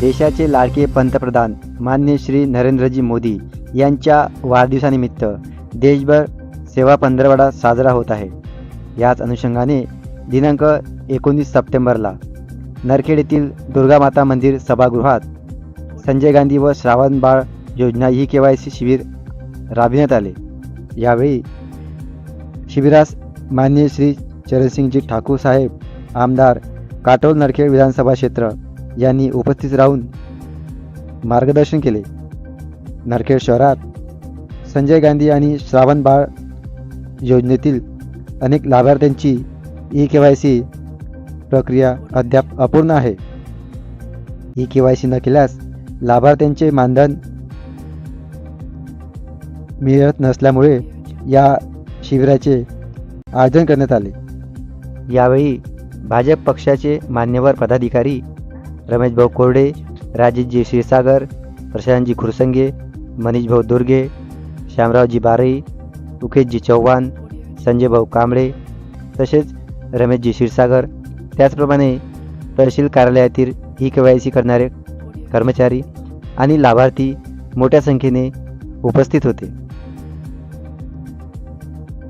देशाचे लाडके पंतप्रधान मान्य श्री नरेंद्रजी मोदी यांच्या वाढदिवसानिमित्त देशभर सेवा पंधरवडा साजरा होत आहे. याच अनुषंगाने दिनांक एकोणीस सप्टेंबरला नरखेड येथील दुर्गामाता मंदिर सभागृहात संजय गांधी व श्रावण बाळ योजना ही के वाय सी शिबिर राबविण्यात आले. यावेळी शिबिरास मान्य श्री चरणसिंगजी ठाकूर साहेब आमदार काटोल नरखेड विधानसभा क्षेत्र यांनी उपस्थित राहून मार्गदर्शन केले. नरखेड शहरात संजय गांधी आणि श्रावण बाळ योजनेतील अनेक लाभार्थ्यांची ई के वाय सी प्रक्रिया अद्याप अपूर्ण आहे. ई के वाय सी न केल्यास लाभार्थ्यांचे मानधन मिळत नसल्यामुळे या शिबिराचे आयोजन करण्यात आले. यावेळी भाजप पक्षाचे मान्यवर पदाधिकारी रमेशभाऊ कोरडे राजेशजी क्षीरसागर प्रशांतजी खुरसंगे मनीषभाऊ दुर्गे श्यामरावजी बारई उकेशजी चव्हाण संजयभाऊ कांबळे तसेच रमेशजी क्षीरसागर. त्याचप्रमाणे तहसील कार्यालयातील ई के वाय सी करणारे कर्मचारी आणि लाभार्थी मोठ्या संख्येने उपस्थित होते.